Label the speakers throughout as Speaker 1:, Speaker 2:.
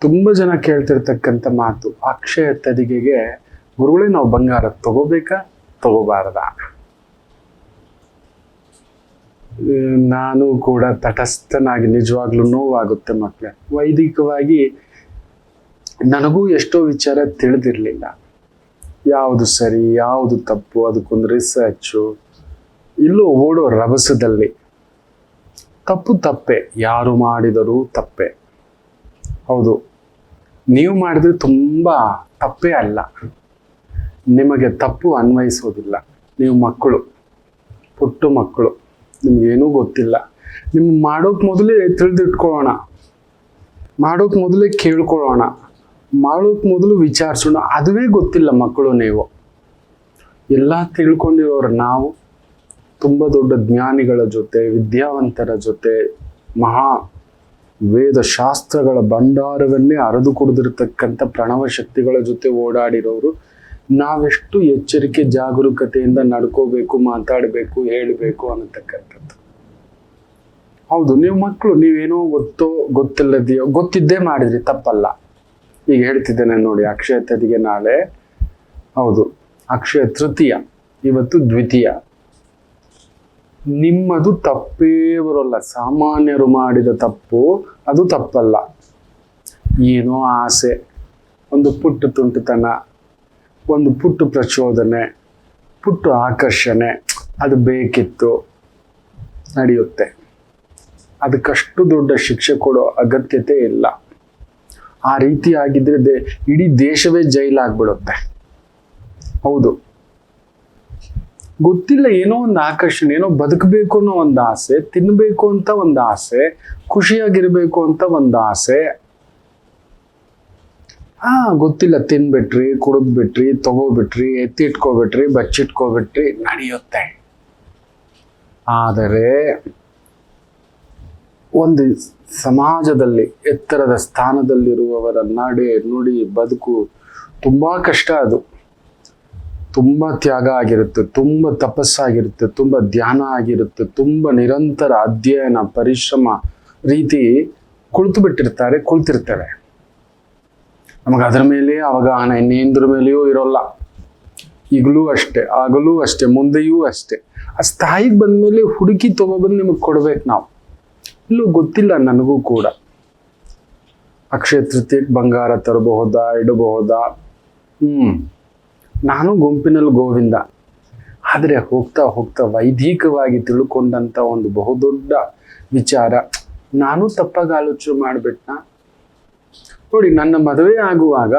Speaker 1: ತುಂಬ ಜನ ಕೇಳ್ತಿರ್ತಕ್ಕಂಥ ಮಾತು, ಅಕ್ಷಯ ತೆರಿಗೆಗೆ ಗುರುಗಳೇ ನಾವು ಬಂಗಾರ ತಗೋಬೇಕಾ? ತಗೋಬಾರದಾ? ನಾನು ಕೂಡ ತಟಸ್ಥನಾಗಿ ನಿಜವಾಗ್ಲೂ ನೋವಾಗುತ್ತೆ ಮಕ್ಕಳೇ ವೈದಿಕವಾಗಿ ನನಗೂ ಎಷ್ಟೋ ವಿಚಾರ ತಿಳಿದಿರಲಿಲ್ಲ. ಯಾವುದು ಸರಿ, ಯಾವುದು ತಪ್ಪು, ಅದಕ್ಕೊಂದು ರಿಸರ್ಚು, ಇಲ್ಲೂ ಓಡೋ ರಭಸದಲ್ಲಿ. ತಪ್ಪು ತಪ್ಪೆ, ಯಾರು ಮಾಡಿದರೂ ತಪ್ಪೆ. ಹೌದು. ನೀವು ಮಾಡಿದ್ರೆ ತುಂಬ ತಪ್ಪೇ ಅಲ್ಲ. ನಿಮಗೆ ತಪ್ಪು ಅನ್ವಯಿಸೋದಿಲ್ಲ. ನೀವು ಮಕ್ಕಳು, ಪುಟ್ಟು ಮಕ್ಕಳು, ನಿಮಗೇನೂ ಗೊತ್ತಿಲ್ಲ. ನಿಮ್ಗೆ ಮಾಡೋಕೆ ಮೊದಲೇ ತಿಳಿದಿಟ್ಕೊಳ್ಳೋಣ. ಮಾಡೋಕೆ ಮೊದಲೇ ಕೇಳ್ಕೊಳ್ಳೋಣ. ಮಾಡೋಕೆ ಮೊದಲು ವಿಚಾರಿಸೋಣ. ಅದುವೇ ಗೊತ್ತಿಲ್ಲ ಮಕ್ಕಳು ನೀವು. ಎಲ್ಲ ತಿಳ್ಕೊಂಡಿರೋರು ನಾವು. ತುಂಬ ದೊಡ್ಡ ಜ್ಞಾನಿಗಳ ಜೊತೆ, ವಿದ್ಯಾವಂತರ ಜೊತೆ, ಮಹಾ ವೇದ ಶಾಸ್ತ್ರಗಳ ಭಂಡಾರವನ್ನೇ ಅರೆದು ಕುಡಿದಿರ್ತಕ್ಕಂಥ ಪ್ರಣವ ಶಕ್ತಿಗಳ ಜೊತೆ ಓಡಾಡಿರೋರು, ನಾವೆಷ್ಟು ಎಚ್ಚರಿಕೆ ಜಾಗರೂಕತೆಯಿಂದ ನಡ್ಕೋಬೇಕು, ಮಾತಾಡಬೇಕು, ಹೇಳಬೇಕು ಅನ್ನತಕ್ಕಂಥದ್ದು. ಹೌದು, ನೀವು ಮಕ್ಕಳು, ನೀವೇನೋ ಗೊತ್ತೋ, ಗೊತ್ತಿಲ್ಲದೆಯೋ, ಗೊತ್ತಿದ್ದೇ ಮಾಡಿದ್ರಿ, ತಪ್ಪಲ್ಲ. ಈಗ ಹೇಳ್ತಿದ್ದೇನೆ ನೋಡಿ, ಅಕ್ಷಯ ತದಿಗೆ ನಾಳೆ. ಹೌದು, ಅಕ್ಷಯ ತೃತೀಯ, ಇವತ್ತು ದ್ವಿತೀಯ. ನಿಮ್ಮದು ತಪ್ಪೇ ಬರೋಲ್ಲ. ಸಾಮಾನ್ಯರು ಮಾಡಿದ ತಪ್ಪು, ಅದು ತಪ್ಪಲ್ಲ. ಏನೋ ಆಸೆ, ಒಂದು ಪುಟ್ಟು ತುಂಟುತನ, ಒಂದು ಪುಟ್ಟು ಪ್ರಚೋದನೆ, ಪುಟ್ಟು ಆಕರ್ಷಣೆ, ಅದು ಬೇಕಿತ್ತು, ನಡೆಯುತ್ತೆ. ಅದಕ್ಕಷ್ಟು ದೊಡ್ಡ ಶಿಕ್ಷೆ ಕೊಡೋ ಅಗತ್ಯತೆ ಇಲ್ಲ. ಆ ರೀತಿ ಆಗಿದ್ರೆ ದೇ, ಇಡೀ ದೇಶವೇ ಜೈಲಾಗ್ಬಿಡುತ್ತೆ. ಹೌದು. ಗೊತ್ತಿಲ್ಲ, ಏನೋ ಒಂದು ಆಕರ್ಷಣೆ, ಏನೋ ಬದುಕಬೇಕು ಅನ್ನೋ ಒಂದು ಆಸೆ ತಿನ್ನಬೇಕು ಅಂತ ಒಂದು ಆಸೆ, ಖುಷಿಯಾಗಿರಬೇಕು ಅಂತ ಒಂದು ಆಸೆ. ಹಾ ಗೊತ್ತಿಲ್ಲ, ತಿನ್ಬಿಟ್ರಿ, ಕುಡಿದ್ಬಿಟ್ರಿ, ತಗೋಬಿಟ್ರಿ ಎತ್ತಿಟ್ಕೋಬಿಟ್ರಿ ಬಚ್ಚಿಟ್ಕೋಬಿಟ್ರಿ, ನಡೆಯುತ್ತೆ. ಆದರೆ, ಒಂದು ಸಮಾಜದಲ್ಲಿ, ಎತ್ತರದ ಸ್ಥಾನದಲ್ಲಿರುವವರ ನಡೆ, ನುಡಿ, ಬದುಕು ತುಂಬಾ ಕಷ್ಟ ಅದು. ತುಂಬ ತ್ಯಾಗ ಆಗಿರುತ್ತೆ, ತುಂಬ ತಪಸ್ಸಾಗಿರುತ್ತೆ ತುಂಬ ಧ್ಯಾನ ಆಗಿರುತ್ತೆ, ತುಂಬ ನಿರಂತರ ಅಧ್ಯಯನ, ಪರಿಶ್ರಮ ರೀತಿ ಕುಳಿತು ಬಿಟ್ಟಿರ್ತಾರೆ ಕುಳಿತಿರ್ತೇವೆ ನಮಗೆ ಅದರ ಮೇಲೆ ಅವಗಾಹನ, ಇನ್ನೇಂದ್ರ ಮೇಲೆಯೂ ಇರೋಲ್ಲ. ಈಗಲೂ ಅಷ್ಟೇ, ಆಗಲೂ ಅಷ್ಟೇ, ಮುಂದೆಯೂ ಅಷ್ಟೇ. ಆ ಸ್ಥಾಯಿಗೆ ಬಂದಮೇಲೆ ಹುಡುಕಿ ತೊಗೊಬಂದು ನಿಮಗೆ ಕೊಡ್ಬೇಕು ನಾವು. ಇಲ್ಲೂ ಗೊತ್ತಿಲ್ಲ ನನಗೂ ಕೂಡ. ಅಕ್ಷಯ ತೃತೀಯಕ್ಕೆ ಬಂಗಾರ ತರಬಹುದಾ, ಇಡಬಹುದಾ? ಹ್ಮ್. ನಾನು ಗುಂಪಿನಲ್ಲಿ ಗೋವಿಂದ. ಆದರೆ ಹೋಗ್ತಾ ಹೋಗ್ತಾ ವೈದಿಕವಾಗಿ ತಿಳ್ಕೊಂಡಂಥ ಒಂದು ಬಹುದೊಡ್ಡ ವಿಚಾರ. ನಾನು ತಪ್ಪಾಗಿ ಆಲೋಚನೆ ಮಾಡಿಬಿಟ್ನ? ನೋಡಿ, ನನ್ನ ಮದುವೆ ಆಗುವಾಗ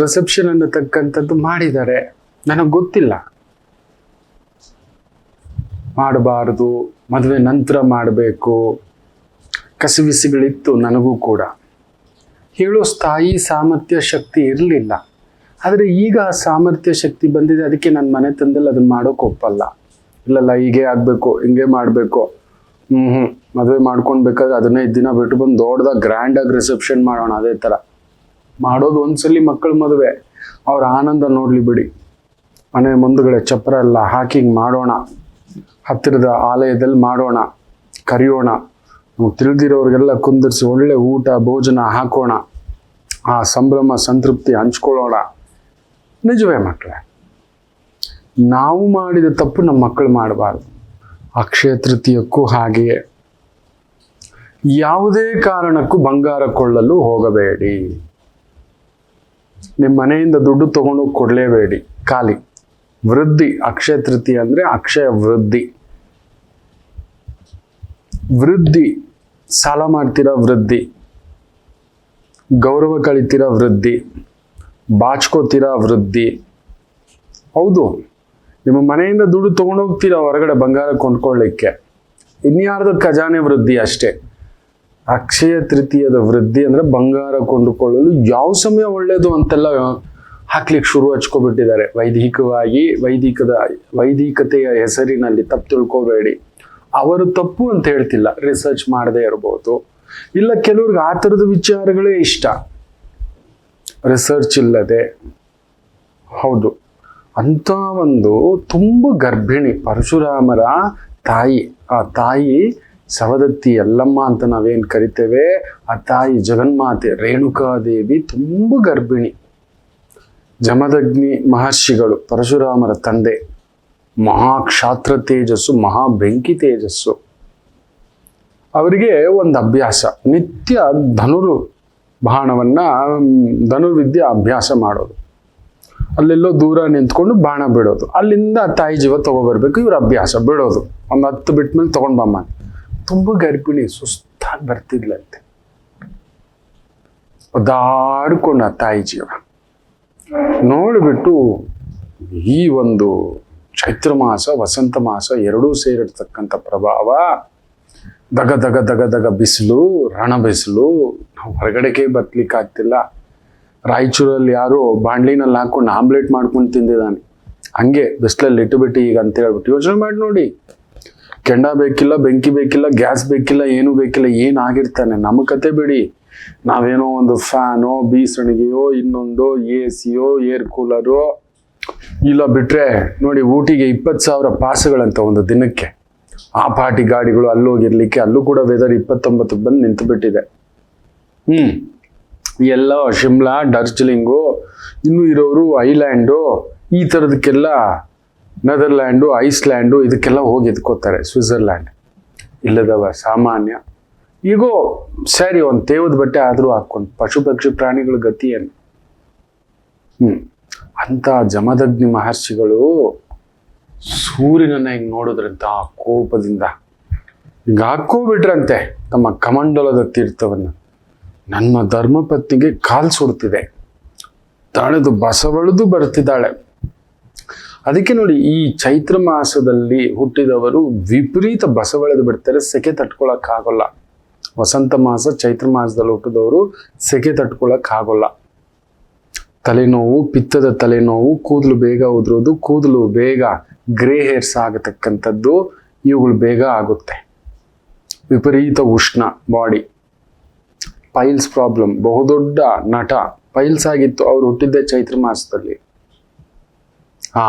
Speaker 1: ರಿಸೆಪ್ಷನ್ ಅನ್ನತಕ್ಕಂಥದ್ದು ಮಾಡಿದ್ದಾರೆ. ನನಗೆ ಗೊತ್ತಿಲ್ಲ. ಮಾಡಬಾರ್ದು, ಮದುವೆ ನಂತರ ಮಾಡಬೇಕು. ಕಸಿವಿಸಿಗಳಿತ್ತು ನನಗೂ ಕೂಡ. ಹೇಳೋ ಸ್ಥಾಯಿ ಸಾಮರ್ಥ್ಯ, ಶಕ್ತಿ ಇರಲಿಲ್ಲ. ಆದರೆ ಈಗ ಆ ಸಾಮರ್ಥ್ಯ ಶಕ್ತಿ ಬಂದಿದೆ, ಅದಕ್ಕೆ ನನ್ನ ಮನೆ ತಂದಲ್ಲಿ ಅದನ್ನ ಮಾಡೋಕೆ ಒಪ್ಪಲ್ಲ. ಇಲ್ಲಲ್ಲ, ಹೀಗೆ ಆಗಬೇಕು, ಹಿಂಗೆ ಮಾಡಬೇಕು. ಹ್ಞೂ ಹ್ಞೂ ಮದುವೆ ಮಾಡ್ಕೊಳ್ಬೇಕಾದ್ರೆ ಅದನ್ನೇ ದಿನ ಬಿಟ್ಟು ಬಂದು ದೊಡ್ಡದಾಗ ಗ್ರ್ಯಾಂಡಾಗಿ ರಿಸೆಪ್ಷನ್ ಮಾಡೋಣ ಅದೇ ಥರ ಮಾಡೋದು ಒಂದ್ಸಲಿ ಮಕ್ಕಳ ಮದುವೆ. ಅವ್ರ ಆನಂದ ನೋಡಲಿ ಬಿಡಿ. ಮನೆ ಮುಂದುಗಡೆ ಚಪ್ಪರ ಎಲ್ಲ ಹಾಕಿ ಹಿಂಗ್ ಮಾಡೋಣ. ಹತ್ತಿರದ ಆಲಯದಲ್ಲಿ ಮಾಡೋಣ. ಕರೆಯೋಣ. ನಮ್ಗೆ ತಿಳಿದಿರೋರಿಗೆಲ್ಲ ಕುಂದಿರಿಸಿ ಒಳ್ಳೆ ಊಟ, ಭೋಜನ ಹಾಕೋಣ. ಆ ಸಂಭ್ರಮ, ಸಂತೃಪ್ತಿ ಹಂಚ್ಕೊಳ್ಳೋಣ. ನಿಜವೇ ಮಕ್ಕಳೇ ನಾವು ಮಾಡಿದ ತಪ್ಪು ನಮ್ಮ ಮಕ್ಕಳು ಮಾಡಬಾರ್ದು. ಅಕ್ಷಯ ತೃತೀಯಕ್ಕೂ ಹಾಗೆಯೇ. ಯಾವುದೇ ಕಾರಣಕ್ಕೂ ಬಂಗಾರ ಕೊಳ್ಳಲು ಹೋಗಬೇಡಿ. ನಿಮ್ಮ ಮನೆಯಿಂದ ದುಡ್ಡು ತಗೊಂಡು ಕೊಡಲೇಬೇಡಿ. ಖಾಲಿ. ವೃದ್ಧಿ ಅಕ್ಷಯ ತೃತೀಯ ಅಂದರೆ ಅಕ್ಷಯ ವೃದ್ಧಿ. ವೃದ್ಧಿ, ಸಾಲ ಮಾಡ್ತೀರಾ ವೃದ್ಧಿ. ಗೌರವ ಕಳಿತೀರಾ ವೃದ್ಧಿ. ಬಾಚ್ಕೋತೀರಾ ವೃದ್ಧಿ? ಹೌದು. ನಿಮ್ಮ ಮನೆಯಿಂದ ದುಡ್ಡು ತಗೊಂಡೋಗ್ತೀರಾ ಹೊರಗಡೆ ಬಂಗಾರ ಕೊಂಡ್ಕೊಳ್ಳಿಕ್ಕೆ? ಇನ್ಯಾರ್ದು ಖಜಾನೆ ವೃದ್ಧಿ ಅಷ್ಟೇ. ಅಕ್ಷಯ ತೃತೀಯದ ವೃದ್ಧಿ ಅಂದ್ರೆ ಬಂಗಾರ ಕೊಂಡುಕೊಳ್ಳಲು ಯಾವ ಸಮಯ ಒಳ್ಳೆಯದು ಅಂತೆಲ್ಲ ಹಾಕ್ಲಿಕ್ಕೆ ಶುರು ಹಚ್ಕೊಬಿಟ್ಟಿದ್ದಾರೆ. ವೈದಿಕವಾಗಿ, ವೈದಿಕದ, ವೈದಿಕತೆಯ ಹೆಸರಿನಲ್ಲಿ ತಪ್ಪು ತಿಳ್ಕೋಬೇಡಿ. ಅವರು ತಪ್ಪು ಅಂತ ಹೇಳ್ತಿಲ್ಲ. ರಿಸರ್ಚ್ ಮಾಡದೇ ಇರ್ಬೋದು. ಇಲ್ಲ, ಕೆಲವ್ರಿಗೆ ಆ ಥರದ ವಿಚಾರಗಳೇ ಇಷ್ಟ. ರಿಸರ್ಚ್ ಇಲ್ಲದೆ. ಹೌದು. ಅಂಥ ಒಂದು ತುಂಬ ಗರ್ಭಿಣಿ ಪರಶುರಾಮರ ತಾಯಿ. ಆ ತಾಯಿ ಸವದತ್ತಿ ಯಲ್ಲಮ್ಮ ಅಂತ ನಾವೇನು ಕರಿತೇವೆ? ಆ ತಾಯಿ ಜಗನ್ಮಾತೆ ರೇಣುಕಾದೇವಿ ತುಂಬ ಗರ್ಭಿಣಿ. ಜಮದಗ್ನಿ ಮಹರ್ಷಿಗಳು ಪರಶುರಾಮರ ತಂದೆ. ಮಹಾಕ್ಷಾತ್ರ ತೇಜಸ್ಸು ಮಹಾ ಬೆಂಕಿ ತೇಜಸ್ಸು. ಅವರಿಗೆ ಒಂದು ಅಭ್ಯಾಸ. ನಿತ್ಯ ಧನುರು ಬಾಣವನ್ನ ಧನುರ್ವಿದ್ಯೆ ಅಭ್ಯಾಸ ಮಾಡೋದು. ಅಲ್ಲೆಲ್ಲೋ ದೂರ ನಿಂತ್ಕೊಂಡು ಬಾಣ ಬಿಡೋದು. ಅಲ್ಲಿಂದ ತಾಯಿ ಜೀವ ತಗೊಬರ್ಬೇಕು, ಇವ್ರ ಅಭ್ಯಾಸ ಬಿಡೋದು. ಒಂದು ಹತ್ತು ಬಿಟ್ಟ ಮೇಲೆ ತಗೊಂಡ್ ಬಮ್ಮ ತುಂಬ ಗರ್ಭಿಣಿ, ಸುಸ್ತಾಗಿ ಬರ್ತಿದ್ಲಂತೆ. ಒದಾಡ್ಕೊಂಡ ತಾಯಿ ಜೀವ. ನೋಡಿಬಿಟ್ಟು ಈ ಒಂದು ಚೈತ್ರ ಮಾಸ, ವಸಂತ ಮಾಸ ಎರಡೂ ಸೇರಿರ್ತಕ್ಕಂಥ ಪ್ರಭಾವ ದಗ ದಗ ದಗ ದಗ ಬಿಸಿಲು ರಣ ಬಿಸಿಲು ನಾವು ಹೊರಗಡೆಗೆ ಬರ್ಲಿಕ್ಕೆ ಆಗ್ತಿಲ್ಲ ರಾಯಚೂರಲ್ಲಿ ಯಾರು ಬಾಂಡ್ಲಿನಲ್ಲಿ ಹಾಕೊಂಡು ಆಮ್ಲೆಟ್ ಮಾಡ್ಕೊಂಡು ತಿಂದಿದ್ದಾನೆ. ಹಂಗೆ ಬಿಸಿಲಲ್ಲಿ ಇಟ್ಟುಬಿಟ್ಟು ಈಗ ಅಂತ ಹೇಳ್ಬಿಟ್ಟು ಯೋಚನೆ ಮಾಡಿ ನೋಡಿ. ಕೆಂಡ ಬೇಕಿಲ್ಲ, ಬೆಂಕಿ ಬೇಕಿಲ್ಲ, ಗ್ಯಾಸ್ ಬೇಕಿಲ್ಲ, ಏನು ಬೇಕಿಲ್ಲ, ಏನು ಆಗಿರ್ತಾನೆ? ನಮ್ಮ ಕತೆ ಬಿಡಿ. ನಾವೇನೋ ಒಂದು ಫ್ಯಾನೋ, ಬೀಸಣಿಗೆಯೋ, ಇನ್ನೊಂದು ಎ ಸಿಯೋ ಏರ್ ಕೂಲರೋ, ಇಲ್ಲ ಬಿಟ್ರೆ ನೋಡಿ ಊಟಿಗೆ ಇಪ್ಪತ್ತು ಸಾವಿರ ಪಾಸುಗಳಂತ ಒಂದು ದಿನಕ್ಕೆ. ಆ ಪಾಟಿ ಗಾಡಿಗಳು ಅಲ್ಲೋಗಿರ್ಲಿಕ್ಕೆ ಅಲ್ಲೂ ಕೂಡ ವೆದರ್ ಇಪ್ಪತ್ತೊಂಬತ್ತು ಬಂದು ನಿಂತು ಬಿಟ್ಟಿದೆ ಹ್ಮ್ ಎಲ್ಲ ಶಿಮ್ಲಾ, ಡಾರ್ಜಿಲಿಂಗು, ಇನ್ನೂ ಇರೋರು ಐಲ್ಯಾಂಡು, ಈ ಥರದಕ್ಕೆಲ್ಲ ನೆದರ್ಲ್ಯಾಂಡು, ಐಸ್ಲ್ಯಾಂಡು, ಇದಕ್ಕೆಲ್ಲ ಹೋಗಿ ಎದ್ಕೋತಾರೆ ಸ್ವಿಟ್ಜರ್ಲ್ಯಾಂಡ್. ಇಲ್ಲದವ ಸಾಮಾನ್ಯ. ಈಗೋ ಸರಿ ಒಂದು ತೇವದ ಬಟ್ಟೆ ಆದರೂ ಹಾಕ್ಕೊಂಡು ಪಶು ಪಕ್ಷಿ ಪ್ರಾಣಿಗಳ ಗತಿ ಏನು ಹ್ಮ್. ಅಂತ ಜಮದಗ್ನಿ ಮಹರ್ಷಿಗಳು ಸೂರ್ಯನನ್ನ ಹಿಂಗ್ ನೋಡಿದ್ರಂತ ಆ ಕೋಪದಿಂದ. ಹಿಂಗ ಹಾಕೋಬಿಟ್ರಂತೆ ತಮ್ಮ ಕಮಂಡಲದ ತೀರ್ಥವನ್ನ. ನನ್ನ ಧರ್ಮಪತ್ನಿಗೆ ಕಾಲ್ ಸುಡ್ತಿದೆ. ತಾಳೆದು ಬಸವಳದು ಬರ್ತಿದ್ದಾಳೆ. ಅದಕ್ಕೆ ನೋಡಿ ಈ ಚೈತ್ರ ಮಾಸದಲ್ಲಿ ಹುಟ್ಟಿದವರು ವಿಪರೀತ ಬಸವಳೆದು ಬಿಡ್ತಾರೆ, ಸೆಕೆ ತಟ್ಕೊಳಕ್ಕಾಗಲ್ಲ. ವಸಂತ ಮಾಸ ಚೈತ್ರ ಮಾಸದಲ್ಲಿ ಹುಟ್ಟಿದವರು ಸೆಕೆ ತಟ್ಕೊಳಕ್ಕಾಗಲ್ಲ. ತಲೆನೋವು, ಪಿತ್ತದ ತಲೆನೋವು, ಕೂದಲು ಬೇಗ ಉದುರೋದು, ಕೂದಲು ಬೇಗ ಗ್ರೇ ಹೇರ್ಸ್ ಆಗತಕ್ಕಂಥದ್ದು ಇವುಗಳು ಬೇಗ ಆಗುತ್ತೆ. ವಿಪರೀತ ಉಷ್ಣ ಬಾಡಿ ಪೈಲ್ಸ್ ಪ್ರಾಬ್ಲಮ್ ಬಹುದೊಡ್ಡ ನಟ ಪೈಲ್ಸ್ ಆಗಿತ್ತು, ಅವ್ರು ಹುಟ್ಟಿದ್ದೆ ಚೈತ್ರ ಮಾಸದಲ್ಲಿ. ಹಾ,